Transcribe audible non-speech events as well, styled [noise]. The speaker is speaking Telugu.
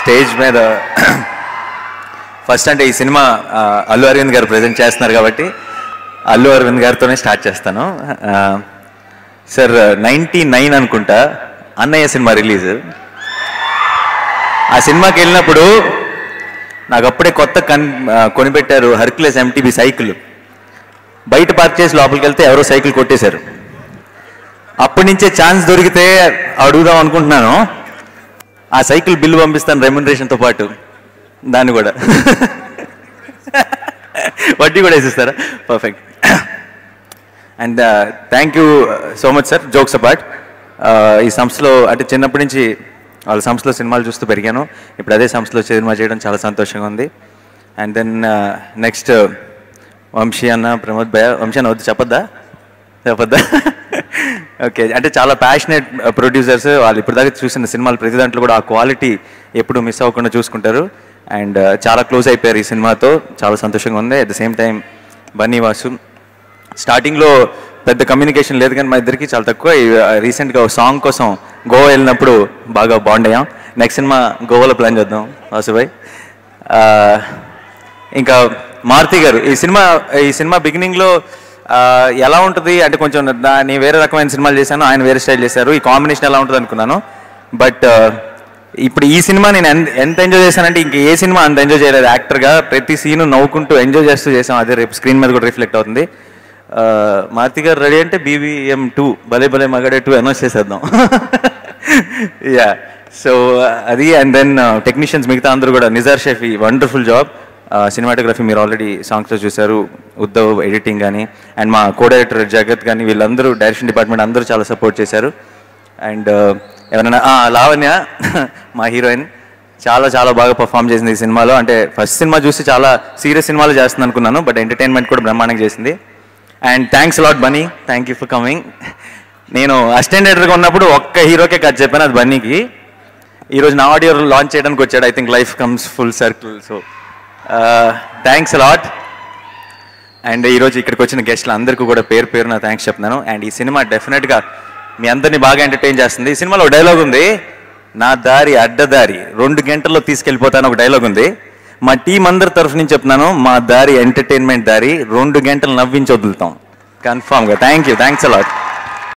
స్టేజ్ మీద ఫస్ట్ అంటే ఈ సినిమా అల్లు అరవింద్ గారు ప్రజెంట్ చేస్తున్నారు కాబట్టి అల్లు అరవింద్ గారితోనే స్టార్ట్ చేస్తాను. సార్ నైంటీ నైన్ అనుకుంటా అన్నయ్య సినిమా రిలీజ్ ఆ సినిమాకి వెళ్ళినప్పుడు నాకు అప్పుడే కొత్త కన్ కొనిపెట్టారు హర్క్లెస్ ఎంటీబీ సైకిల్. బయట పార్క్ చేసి లోపలికి వెళ్తే ఎవరో సైకిల్ కొట్టేశారు. అప్పటి నుంచే ఛాన్స్ దొరికితే అడుగుదాం అనుకుంటున్నాను. ఆ సైకిల్ బిల్లు పంపిస్తాను రెమ్యునరేషన్తో పాటు. దాన్ని కూడా. వడ్డీ కూడా వేసిస్తారా? Perfect and thank you so much sir jokes apart ఈ సంస్థలో అంటే చిన్నప్పటి నుంచి వాళ్ళ సంస్థలో సినిమాలు చూస్తూ పెరిగాను. ఇప్పుడు అదే సంస్థలో సినిమా చేయడం చాలా సంతోషంగా ఉంది. అండ్ దెన్ నెక్స్ట్ వంశీ అన్న ప్రమోద్ భయ వంశీ అన్న వద్దు చెప్పొద్దా? చెప్పొద్దా? ఓకే అంటే చాలా ప్యాషనేట్ ప్రొడ్యూసర్స్ uh, వాళ్ళు ఇప్పటిదాకా చూసిన సినిమాలు ప్రతి దాంట్లో కూడా ఆ క్వాలిటీ ఎప్పుడు మిస్ అవ్వకుండా చూసుకుంటారు. అండ్ uh, చాలా క్లోజ్ అయిపోయారు ఈ సినిమాతో. చాలా సంతోషంగా ఉంది. At the same time Bunny Vasu స్టార్టింగ్లో పెద్ద కమ్యూనికేషన్ లేదు కానీ మా ఇద్దరికి చాలా తక్కువ. రీసెంట్గా uh, ఒక సాంగ్ కోసం గోవా వెళ్ళినప్పుడు బాగా బాండ్ అయ్యాం. నెక్స్ట్ సినిమా గోవాలో ప్లాన్ చేద్దాం వాసుభాయ్ ఆ, ఇంకా మారుతి గారు ఈ సినిమా ఈ సినిమా బిగినింగ్లో ఎలా ఉంటుంది? అంటే కొంచెం నేను వేరే రకమైన సినిమాలు చేశాను ఆయన వేరే స్టైల్ చేశారు. ఈ కాంబినేషన్ ఎలా ఉంటుంది అనుకున్నాను. బట్ ఇప్పుడు ఈ సినిమా నేను ఎంత ఎంత ఎంజాయ్ చేశానంటే ఇంక ఏ సినిమా అంత ఎంజాయ్ చేయలేదు. యాక్టర్గా ప్రతి సీను నవ్వుకుంటూ ఎంజాయ్ చేస్తూ చేసాం అదే రేపు స్క్రీన్ మీద కూడా రిఫ్లెక్ట్ అవుతుంది. మారుతి గారు రెడీ అంటే BBM two Bhale Bhale Magade two announce చేసేద్దాం. [laughs] యా సో అది అండ్ దెన్ టెక్నీషియన్స్ మిగతా అందరూ కూడా Nizar Shafi wonderful job cinematography మీరు ఆల్రెడీ సాంగ్స్లో చూశారు ఉద్ధవ్ ఎడిటింగ్ కానీ అండ్ మా కో డైరెక్టర్ జగత్ కానీ వీళ్ళందరూ డైరెక్షన్ డిపార్ట్మెంట్ అందరూ చాలా సపోర్ట్ చేశారు. అండ్ ఎవరైనా లావణ్య [laughs] మా హీరోయిన్ చాలా చాలా బాగా పర్ఫామ్ చేసింది ఈ సినిమాలో. అంటే ఫస్ట్ సినిమా చూసి చాలా సీరియస్ సినిమాలు చేస్తుంది అనుకున్నాను బట్ ఎంటర్టైన్మెంట్ కూడా బ్రహ్మాండంగా చేసింది. And thanks lot Bunny thank you for coming నేను అసిస్టెంట్ ఎడిటర్గా ఉన్నప్పుడు ఒక్క హీరోకే కట్ చెప్పాను అది బన్నీకి ఈరోజు నా ఆడియో లాంచ్ చేయడానికి వచ్చాడు. I think life comes full circle so thanks lot and ఈరోజు ఇక్కడికి వచ్చిన గెస్ట్లు అందరికీ కూడా పేరు పేరున థ్యాంక్స్ చెప్తున్నాను. అండ్ ఈ సినిమా డెఫినెట్గా మీ అందరినీ బాగా ఎంటర్టైన్ చేస్తుంది. ఈ సినిమాలో డైలాగ్ ఉంది. నా దారి అడ్డదారి రెండు గంటల్లో తీసుకెళ్ళిపోతాను ఒక డైలాగ్ ఉంది. మా టీం అందరి తరఫు నుంచి చెప్తున్నాను మా దారి ఎంటర్టైన్మెంట్ దారి రెండు గంటలు నవ్వించి వదులుతాం. కన్ఫామ్గా థ్యాంక్ యూ థ్యాంక్స్ అలాట్